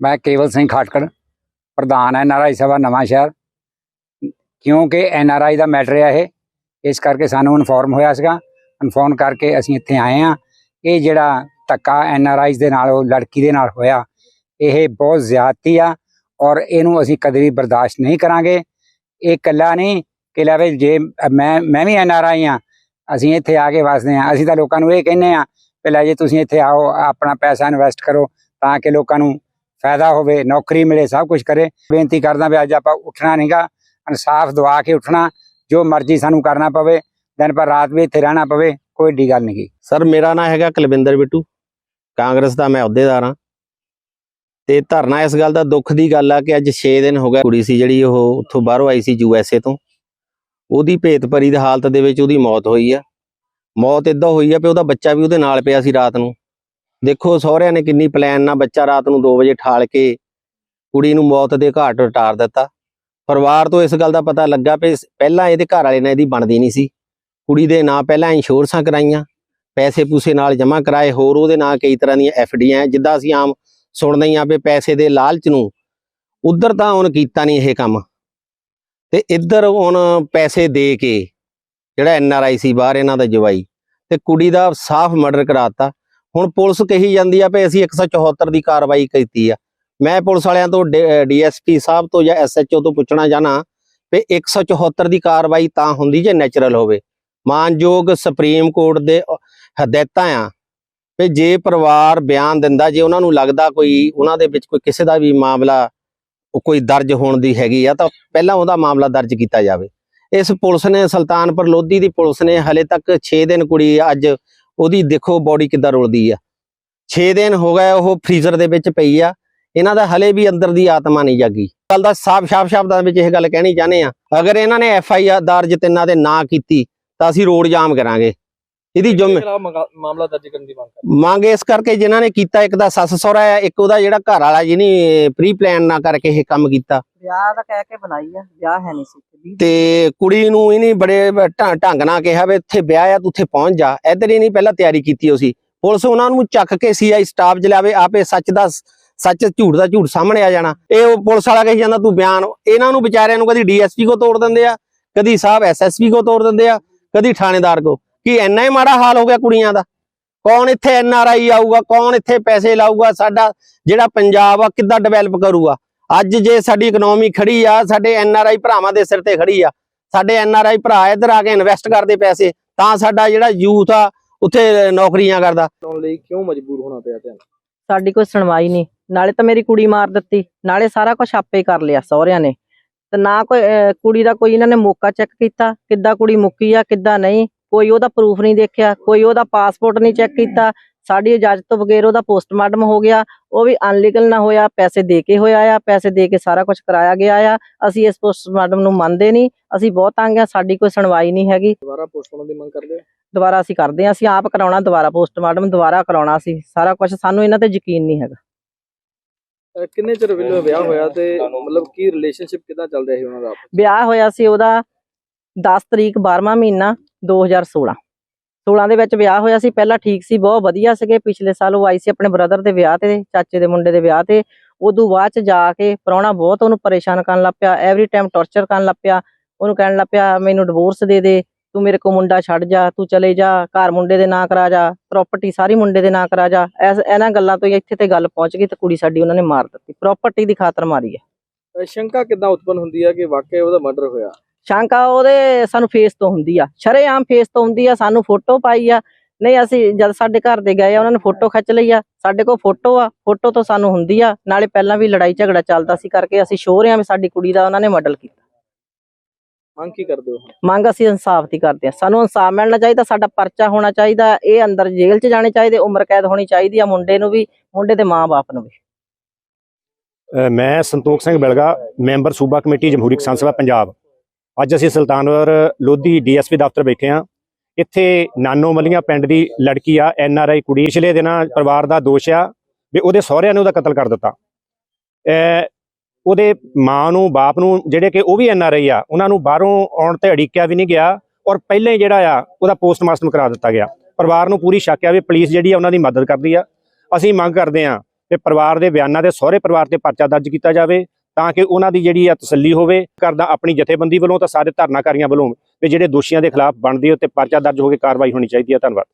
ਮੈਂ ਕੇਵਲ ਸਿੰਘ ਖਾਟਕੜ, ਪ੍ਰਧਾਨ ਐਨ ਆਰ ਆਈ ਸਭਾ ਨਵਾਂ ਸ਼ਹਿਰ। ਕਿਉਂਕਿ N R I the matter ਹੈ ਇਹ, ਇਸ ਕਰਕੇ ਸਾਨੂੰ ਇਨਫੋਰਮ ਹੋਇਆ ਸੀਗਾ। ਇਨਫੋਰਮ ਕਰਕੇ ਅਸੀਂ ਇੱਥੇ ਆਏ ਆ ਇਹ ਜਿਹੜਾ ਧੱਕਾ ਐਨ ਆਰ ਆਈ ਦੇ ਨਾਲ, ਉਹ ਲੜਕੀ ਦੇ ਨਾਲ ਹੋਇਆ, ਇਹ ਬਹੁਤ ਜ਼ਿਆਦਤੀ ਆ ਔਰ ਇਹਨੂੰ ਅਸੀਂ ਕਦੇ ਵੀ ਬਰਦਾਸ਼ਤ ਨਹੀਂ ਕਰਾਂਗੇ। ਇਹ ਇਕੱਲਾ ਨਹੀਂ ਕਿ ਲੈ ਜੇ ਮੈਂ ਮੈਂ ਵੀ ਐਨ ਆਰ ਆਈ ਆ ਅਸੀਂ ਇੱਥੇ ਆ ਕੇ ਵਸਦੇ ਆ ਅਸੀਂ ਤਾਂ ਲੋਕਾਂ ਨੂੰ ਇਹ ਕਹਿੰਦੇ ਆ ਕਿ ਲੈ ਜੇ ਤੁਸੀਂ ਇੱਥੇ ਆਓ, ਆਪਣਾ ਪੈਸਾ ਇਨਵੈਸਟ ਕਰੋ ਤਾਂ ਕਿ ਲੋਕਾਂ ਨੂੰ ਫਾਇਦਾ ਹੋਵੇ, ਨੌਕਰੀ ਮਿਲੇ, ਸਭ ਕੁਝ ਕਰੇ। ਬੇਨਤੀ ਕਰਦਾ ਵੀ ਅੱਜ ਆਪਾਂ ਉੱਠਣਾ ਨਹੀਂਗਾ ਇਨਸਾਫ ਦਵਾ ਕੇ ਉੱਠਣਾ, ਜੋ ਮਰਜ਼ੀ ਸਾਨੂੰ ਕਰਨਾ ਪਵੇ, ਦਿਨ ਪਰ ਰਾਤ ਵੀ ਇੱਥੇ ਰਹਿਣਾ ਪਵੇ, ਕੋਈ ਏਡੀ ਗੱਲ ਨਹੀਂ ਸਰ, ਮੇਰਾ ਨਾਮ ਹੈਗਾ ਕੁਲਵਿੰਦਰ ਬਿੱਟੂ, ਕਾਂਗਰਸ ਦਾ ਮੈਂ ਅਹੁਦੇਦਾਰ ਹਾਂ। ਤੇ ਧਰਨਾ ਇਸ ਗੱਲ ਦਾ ਦੁੱਖ ਦੀ ਗੱਲ ਆ ਕਿ ਅੱਜ 6 ਦਿਨ ਹੋ ਗਏ ਕੁੜੀ ਸੀ ਜਿਹੜੀ, ਉਹ ਉੱਥੋਂ ਬਾਹਰੋਂ ਆਈ ਸੀ ਯੂ ਐਸ ਏ ਤੋਂ। ਉਹਦੀ ਭੇਤ ਭਰੀ ਦੀ ਹਾਲਤ ਦੇ ਵਿੱਚ ਉਹਦੀ ਮੌਤ ਹੋਈ ਆ। ਮੌਤ ਇਦਾਂ ਹੋਈ ਆ ਕਿ ਉਹਦਾ ਬੱਚਾ ਵੀ ਉਹਦੇ ਨਾਲ ਪਿਆ ਸੀ ਰਾਤ ਨੂੰ। ਦੇਖੋ ਸਹੁਰਿਆਂ ਨੇ ਕਿੰਨੀ ਪਲਾਨ ਨਾਲ ਬੱਚਾ ਰਾਤ ਨੂੰ 2 ਵਜੇ ਠਾਲ ਕੇ ਕੁੜੀ ਨੂੰ ਮੌਤ ਦੇ ਘਾਟ ਉਤਾਰ ਦਿੱਤਾ। ਪਰਿਵਾਰ ਤੋਂ ਇਸ ਗੱਲ ਦਾ ਪਤਾ ਲੱਗਾ ਕਿ ਪਹਿਲਾਂ ਇਹਦੇ ਘਰ ਵਾਲੇ ਨੇ ਇਹਦੀ ਬਣਦੀ ਨਹੀਂ ਸੀ। ਕੁੜੀ ਦੇ ਨਾਂ ਪਹਿਲਾਂ ਇੰਸ਼ੋਰੈਂਸਾਂ ਕਰਾਈਆਂ, ਪੈਸੇ ਪੂਸੇ ਨਾਲ ਜਮ੍ਹਾਂ ਕਰਾਏ, ਹੋਰ ਉਹਦੇ ਨਾਂ ਕਈ ਤਰ੍ਹਾਂ ਦੀਆਂ ਐਫਡੀਆਂ ਜਿੱਦਾਂ ਅਸੀਂ ਆਮ ਸੁਣਦੇ ਹੀ ਆ ਵੀ ਪੈਸੇ ਦੇ ਲਾਲਚ ਨੂੰ ਉਧਰ ਤਾਂ ਉਹਨ ਕੀਤਾ ਨਹੀਂ ਇਹ ਕੰਮ। ਤੇ ਇੱਧਰ ਹੁਣ ਪੈਸੇ ਦੇ ਕੇ ਜਿਹੜਾ ਐਨ ਆਰ ਆਈ ਸੀ, ਬਾਹਰ ਇਹਨਾਂ ਦਾ ਜਵਾਈ, ਤੇ ਕੁੜੀ ਦਾ ਸਾਫ਼ ਮਰਡਰ ਕਰਾਤਾ। ਹੁਣ ਪੁਲਿਸ ਕਹੀ ਜਾਂਦੀ ਆ ਵੀ ਅਸੀਂ 174 ਦੀ ਕਾਰਵਾਈ ਕੀਤੀ ਆ। ਮੈਂ ਪੁਲਿਸ ਵਾਲਿਆਂ ਤੋਂ ਡੀਐਸਪੀ ਸਾਹਿਬ ਤੋਂ ਜਾਂ ਐਸਐਚਓ ਤੋਂ ਪੁੱਛਣਾ ਚਾਹਨਾ ਵੀ 174 ਦੀ ਕਾਰਵਾਈ ਤਾਂ ਹੁੰਦੀ ਜੇ ਨੈਚੁਰਲ ਹੋਵੇ। ਮਾਨਯੋਗ ਸੁਪਰੀਮ ਕੋਰਟ ਦੇ ਹਦਾਇਤਾਂ ਆ ਵੀ ਜੇ ਪਰਿਵਾਰ ਬਿਆਨ ਦਿੰਦਾ, ਜੇ ਉਹਨਾਂ ਨੂੰ ਲੱਗਦਾ ਕੋਈ ਉਹਨਾਂ ਦੇ ਵਿੱਚ ਕੋਈ ਕਿਸੇ ਦਾ ਵੀ ਮਾਮਲਾ, ਕੋਈ ਦਰਜ ਹੋਣ ਦੀ ਹੈਗੀ ਆ, ਤਾਂ ਪਹਿਲਾਂ ਉਹਦਾ ਮਾਮਲਾ ਦਰਜ ਕੀਤਾ ਜਾਵੇ। ਇਸ ਪੁਲਿਸ ਨੇ ਸੁਲਤਾਨਪੁਰ ਲੋਧੀ ਦੀ ਪੁਲਿਸ ਨੇ ਹਲੇ ਤੱਕ 6 ਦਿਨ ਕੁੜੀ ਅੱਜ ਉਹਦੀ ਦੇਖੋ ਬਾਡੀ ਕਿੱਦਾਂ ਰੁਲਦੀ ਆ। 6 ਦਿਨ ਹੋ ਗਏ ਉਹ ਫ੍ਰੀਜ਼ਰ ਦੇ ਵਿੱਚ ਪਈ ਆ। ਇਹਨਾਂ ਦਾ ਹਲੇ ਵੀ ਅੰਦਰ ਦੀ ਆਤਮਾ ਨਹੀਂ ਜਾਗੀ। ਗੱਲ ਦਾ ਸਾਫ਼ ਸਾਫ਼ ਸ਼ਬਦਾਂ ਵਿੱਚ ਇਹ ਗੱਲ ਕਹਿਣੀ ਚਾਹੁੰਦੇ ਆ ਅਗਰ ਇਹਨਾਂ ਨੇ ਐਫ ਆਈ ਆਰ ਦਰਜ ਤਿੰਨਾਂ ਦੇ ਨਾ ਕੀਤੀ ਤਾਂ ਅਸੀਂ ਰੋਡ ਜਾਮ ਕਰਾਂਗੇ। ਇਹਦੀ ਜ਼ਿੰਮੇ ਮਾਮਲਾ ਦਰਜ ਕਰਨ ਦੀ ਮੰਗ ਮੰਗ ਇਸ ਕਰਕੇ ਜਿਨ੍ਹਾਂ ਨੇ ਕੀਤਾ ਇੱਕ ਦਾ ਸੱਸ ਸਹੁਰਾ ਹੈ ਇੱਕ ਉਹਦਾ ਜਿਹੜਾ ਘਰ ਵਾਲਾ ਜਿਹਨੇ ਪ੍ਰੀ ਪਲਾਨ ਨਾ ਕਰਕੇ ਇਹ ਕੰਮ ਕੀਤਾ। ਵਿਆਹ ਦਾ ਕਹਿ ਕੇ ਬਣਾਈ ਆ ਵਿਆਹ ਹੈ ਨਹੀਂ ਸੀ। ਤੇ ਕੁੜੀ ਨੂੰ ਇਹਨੇ ਬੜੇ ਢੰਗ ਨਾਲ ਕਿਹਾ ਵੀ ਇੱਥੇ ਵਿਆਹ ਆ ਤੂੰ ਉੱਥੇ ਪਹੁੰਚ ਜਾ। ਇੱਧਰ ਹੀ ਨਹੀਂ ਪਹਿਲਾਂ ਤਿਆਰੀ ਕੀਤੀ ਹੋਸੀ। ਪੁਲਿਸ ਉਹਨਾਂ ਨੂੰ ਚੱਕ ਕੇ ਸੀਆਈ ਸਟਾਫ ਜਲਾਵੇ ਆਪੇ ਸੱਚ ਦਾ ਸੱਚ ਝੂਠ ਦਾ ਝੂਠ ਸਾਹਮਣੇ ਆ ਜਾਣਾ। ਇਹ ਉਹ ਪੁਲਿਸ ਵਾਲਾ ਕਹੀ ਜਾਂਦਾ ਤੂੰ ਬਿਆਨ ਇਹਨਾਂ ਨੂੰ ਵਿਚਾਰਿਆਂ ਨੂੰ ਕਦੀ ਡੀਐਸਪੀ ਕੋ ਤੋੜ ਦਿੰਦੇ ਆ ਕਦੀ ਸਾਹਿਬ ਐਸਐਸਪੀ ਕੋ ਤੋੜ ਦਿੰਦੇ ਆ ਕਦੀ ਥਾਣੇਦਾਰ ਕੋ। ਕੀ ਇੰਨਾ ਹੀ ਮਾੜਾ ਹਾਲ ਹੋ ਗਿਆ ਕੁੜੀਆਂ ਦਾ? ਕੌਣ ਇੱਥੇ ਐਨਆਰਆਈ ਆਊਗਾ ਕੌਣ ਇੱਥੇ ਪੈਸੇ ਲਾਊਗਾ ਸਾਡਾ ਜਿਹੜਾ ਪੰਜਾਬ ਆ ਕਿੱਦਾਂ ਡਿਵੈਲਪ ਕਰੂਗਾ? ਅੱਜ ਜੇ ਸਾਡੀ ਇਕਨੋਮੀ ਖੜੀ ਆ ਸਾਡੇ ਐਨਆਰਆਈ ਭਰਾਵਾਂ ਦੇ ਸਿਰ ਤੇ ਖੜੀ ਆ ਸਾਡੇ ਐਨਆਰਆਈ ਭਰਾ ਇੱਧਰ ਆ ਕੇ ਇਨਵੈਸਟ ਕਰਦੇ ਪੈਸੇ ਤਾਂ ਸਾਡਾ ਜਿਹੜਾ ਯੂਥ ਆ ਉੱਥੇ ਨੌਕਰੀਆਂ ਕਰਦਾ। ਲਾਉਣ ਲਈ ਕਿਉਂ ਮਜਬੂਰ ਹੋਣਾ ਪਿਆ ਤੁਹਾਨੂੰ ਸਾਡੀ ਕੋਈ ਸੁਣਵਾਈ ਨਹੀਂ। ਨਾਲੇ ਤਾਂ ਮੇਰੀ ਕੁੜੀ ਮਾਰ ਦਿੱਤੀ। ਨਾਲੇ ਸਾਰਾ ਕੁਝ ਆਪੇ ਕਰ ਲਿਆ ਸਹੁਰਿਆਂ ਨੇ। ਤੇ ਨਾ ਕੋਈ ਕੁੜੀ ਦਾ ਕੋਈ ਇਹਨਾਂ ਨੇ ਮੌਕਾ ਚੈੱਕ ਕੀਤਾ ਕਿੱਦਾਂ ਕੁੜੀ ਮੁੱਕੀ ਆ ਕਿੱਦਾਂ ਨਹੀਂ ਕੋਈ ਉਹਦਾ ਪ੍ਰੂਫ ਨਹੀਂ ਦੇਖਿਆ ਕੋਈ ਉਹਦਾ ਪਾਸਪੋਰਟ ਨਹੀਂ ਚੈੱਕ ਕੀਤਾ ਸਾਡੀ ਇਜਾਜ਼ਤ ਤੋਂ ਬਗੈਰ ਉਹਦਾ ਪੋਸਟਮਾਰਟਮ ਹੋ ਗਿਆ ਉਹ ਵੀ ਅਨਲੀਗਲ ਨਾ ਹੋਇਆ ਪੈਸੇ ਦੇ ਕੇ ਹੋਇਆ ਆ ਪੈਸੇ ਦੇ ਕੇ ਸਾਰਾ ਕੁਝ ਕਰਾਇਆ ਗਿਆ ਆ ਅਸੀਂ ਇਸ ਪੋਸਟਮਾਰਟਮ ਨੂੰ ਮੰਨਦੇ ਨਹੀਂ ਅਸੀਂ ਬਹੁਤ ਤੰਗ ਆ ਸਾਡੀ ਕੋਈ ਸੁਣਵਾਈ ਨਹੀਂ ਹੈਗੀ। ਦੁਬਾਰਾ ਪੋਸਟਮਾਰਟਮ ਦੀ ਮੰਗ ਕਰਦੇ ਦੁਬਾਰਾ ਅਸੀਂ ਕਰਦੇ ਹਾਂ ਅਸੀਂ ਆਪ ਕਰਾਉਣਾ ਦੁਬਾਰਾ ਪੋਸਟਮਾਰਟਮ ਦੁਬਾਰਾ ਕਰਾਉਣਾ ਸੀ ਸਾਰਾ ਕੁਝ ਸਾਨੂੰ ਇਹਨਾਂ ਤੇ ਯਕੀਨ ਨਹੀਂ ਹੈਗਾ। ਕਿੰਨੇ ਚਿਰ ਪਹਿਲਾਂ ਵਿਆਹ ਹੋਇਆ ਤੇ ਮਤਲਬ ਕੀ ਰਿਲੇਸ਼ਨਸ਼ਿਪ ਕਿਦਾਂ ਚੱਲ ਰਿਹਾ ਸੀ ਉਹਨਾਂ ਦਾ ਵਿਆਹ ਹੋਇਆ ਸੀ ਉਹਦਾ 10 ਤਰੀਕ 12ਵਾਂ ਮਹੀਨਾ 2016 16 ਦੇ ਵਿੱਚ ਵਿਆਹ ਹੋਇਆ ਸੀ, ਪਹਿਲਾਂ ਠੀਕ ਸੀ, ਬਹੁਤ ਵਧੀਆ ਸੀਗੇ। ਪਿਛਲੇ ਸਾਲ ਉਹ ਆਈ ਸੀ ਆਪਣੇ ਬ੍ਰਦਰ ਦੇ ਵਿਆਹ ਤੇ, ਚਾਚੇ ਦੇ ਮੁੰਡੇ ਦੇ ਵਿਆਹ ਤੇ। ਉਦੋਂ ਬਾਅਦ ਚ ਜਾ ਕੇ ਪ੍ਰਾਹੁਣਾ ਬਹੁਤ ਉਹਨੂੰ ਪਰੇਸ਼ਾਨ ਕਰਨ ਲੱਗ ਪਿਆ ਐਵਰੀ ਟਾਈਮ ਟੌਰਚਰ ਕਰਨ ਲੱਗ ਪਿਆ। ਉਹਨੂੰ ਕਹਿਣ ਲੱਗ ਪਿਆ, ਮੈਨੂੰ ਡਿਵੋਰਸ ਦੇ ਦੇ, ਤੂੰ ਮੇਰੇ ਕੋ ਮੁੰਡਾ ਛੱਡ ਜਾ, ਤੂੰ ਚਲੇ ਜਾ, ਘਰ ਮੁੰਡੇ ਦੇ ਨਾਂ ਕਰਾ ਜਾ ਪ੍ਰਾਪਰਟੀ ਸਾਰੀ ਮੁੰਡੇ ਦੇ ਨਾਂ ਕਰਾ ਜਾ। ਇਹਨਾਂ ਗੱਲਾਂ ਤੋਂ ਇੱਥੇ ਤੇ ਗੱਲ ਪਹੁੰਚ ਗਈ ਤੇ ਕੁੜੀ ਸਾਡੀ ਉਹਨਾਂ ਨੇ ਮਾਰ ਦਿੱਤੀ। ਪ੍ਰਾਪਰਟੀ ਦੀ ਖਾਤਰ ਮਾਰੀ ਹੈ ਅਹ ਸ਼ੰਕਾ ਕਿਦਾਂ ਉਤਪਨ ਹੁੰਦੀ ਹੈ ਕਿ ਵਾਕਿਆ ਉਹਦਾ ਮਰਡਰ ਹੋਇਆ? ਸ਼ੰਕਾ ਉਹਦੇ ਸਾਨੂੰ ਫੇਸ ਤੋਂ ਹੁੰਦੀ ਆ। ਸ਼ਰੇਆਮ ਫੇਸ ਤੋਂ ਹੁੰਦੀ ਆ ਸਾਨੂੰ ਫੋਟੋ ਪਾਈ ਆ। ਨਹੀਂ ਅਸੀਂ ਜਦ ਸਾਡੇ ਘਰ ਦੇ ਗਏ ਆ ਉਹਨਾਂ ਨੇ ਫੋਟੋ ਖਿੱਚ ਲਈ ਆ। ਸਾਡੇ ਕੋਲ ਫੋਟੋ ਆ ਫੋਟੋ ਤੋਂ ਸਾਨੂੰ ਹੁੰਦੀ ਆ। ਨਾਲੇ ਪਹਿਲਾਂ ਵੀ ਲੜਾਈ ਝਗੜਾ ਚੱਲਦਾ ਸੀ ਕਰਕੇ ਅਸੀਂ ਸ਼ੋਰ ਆ ਵੀ ਸਾਡੀ ਕੁੜੀ ਦਾ ਉਹਨਾਂ ਨੇ ਮਰਡਰ ਕੀਤਾ। ਮੰਗ ਕੀ ਕਰਦੇ ਹੋ ਮੰਗ ਅਸੀਂ ਇਨਸਾਫ ਦੀ ਕਰਦੇ ਆ। ਸਾਨੂੰ ਇਨਸਾਫ ਮਿਲਣਾ ਚਾਹੀਦਾ ਸਾਡਾ ਪਰਚਾ ਹੋਣਾ ਚਾਹੀਦਾ ਇਹ ਅੰਦਰ ਜੇਲ੍ਹ 'ਚ ਜਾਣੇ ਚਾਹੀਦੇ ਉਮਰ ਕੈਦ ਹੋਣੀ ਚਾਹੀਦੀ ਆ ਮੁੰਡੇ ਨੂੰ ਵੀ ਮੁੰਡੇ ਦੇ ਮਾਂ-ਬਾਪ ਨੂੰ ਵੀ। ਮੈਂ ਸੰਤੋਖ ਸਿੰਘ ਬਿਲਗਾ ਮੈਂਬਰ ਸੂਬਾ ਕਮੇਟੀ ਜਮਹੂਰੀ ਕਿਸਾਨ ਸਭਾ ਪੰਜਾਬ। ਅੱਜ ਅਸੀਂ ਸੁਲਤਾਨਪੁਰ ਲੋਧੀ ਡੀਐਸਪੀ ਦਫ਼ਤਰ ਬੈਠੇ ਹਾਂ। ਇੱਥੇ ਨਾਨੋ ਮਲੀਆਂ ਪਿੰਡ ਦੀ ਲੜਕੀ ਆ ਐਨਆਰਆਈ ਕੁੜੀ। ਪਿਛਲੇ ਦਿਨਾਂ ਪਰਿਵਾਰ ਦਾ ਦੋਸ਼ ਆ ਵੀ ਉਹਦੇ ਸਹੁਰਿਆਂ ਨੇ ਉਹਦਾ ਕਤਲ ਕਰ ਦਿੱਤਾ। ਉਹਦੇ ਮਾਂ ਨੂੰ, ਬਾਪ ਨੂੰ ਜਿਹੜੇ ਕਿ ਉਹ ਵੀ ਐਨਆਰਆਈ ਆ, ਉਹਨਾਂ ਨੂੰ ਬਾਹਰੋਂ ਆਉਣ ਤੇ ਅੜਿੱਕਿਆ ਵੀ ਨਹੀਂ ਗਿਆ ਔਰ ਪਹਿਲਾਂ ਹੀ ਜਿਹੜਾ ਆ, ਉਹਦਾ ਪੋਸਟਮਾਰਟਮ ਕਰਾ ਦਿੱਤਾ ਗਿਆ। ਪਰਿਵਾਰ ਨੂੰ ਪੂਰੀ ਸ਼ੱਕ ਆ ਵੀ ਪੁਲਿਸ ਜਿਹੜੀ ਆ ਉਹਨਾਂ ਦੀ ਮਦਦ ਕਰਦੀ ਆ। ਅਸੀਂ ਮੰਗ ਕਰਦੇ ਆ ਤੇ ਪਰਿਵਾਰ ਦੇ ਬਿਆਨਾਂ ਦੇ ਸਹੁਰੇ ਪਰਿਵਾਰ ਤੇ ਪਰਚਾ ਦਰਜ ਕੀਤਾ ਜਾਵੇ। ਤਾਂ ਕਿ ਉਹਨਾਂ ਦੀ ਜਿਹੜੀ ਆ ਤਸੱਲੀ ਹੋਵੇ ਕਰਦਾ ਆਪਣੀ ਜਥੇਬੰਦੀ ਵੱਲੋਂ ਤਾਂ ਸਾਰੇ ਧਰਨਾਕਾਰੀਆਂ ਵੱਲੋਂ ਵੀ ਜਿਹੜੇ ਦੋਸ਼ੀਆਂ ਦੇ ਖਿਲਾਫ ਬਣਦੀ ਉੱਤੇ ਪਰਚਾ ਦਰਜ ਹੋ ਕੇ ਕਾਰਵਾਈ ਹੋਣੀ ਚਾਹੀਦੀ ਹੈ। ਧੰਨਵਾਦ।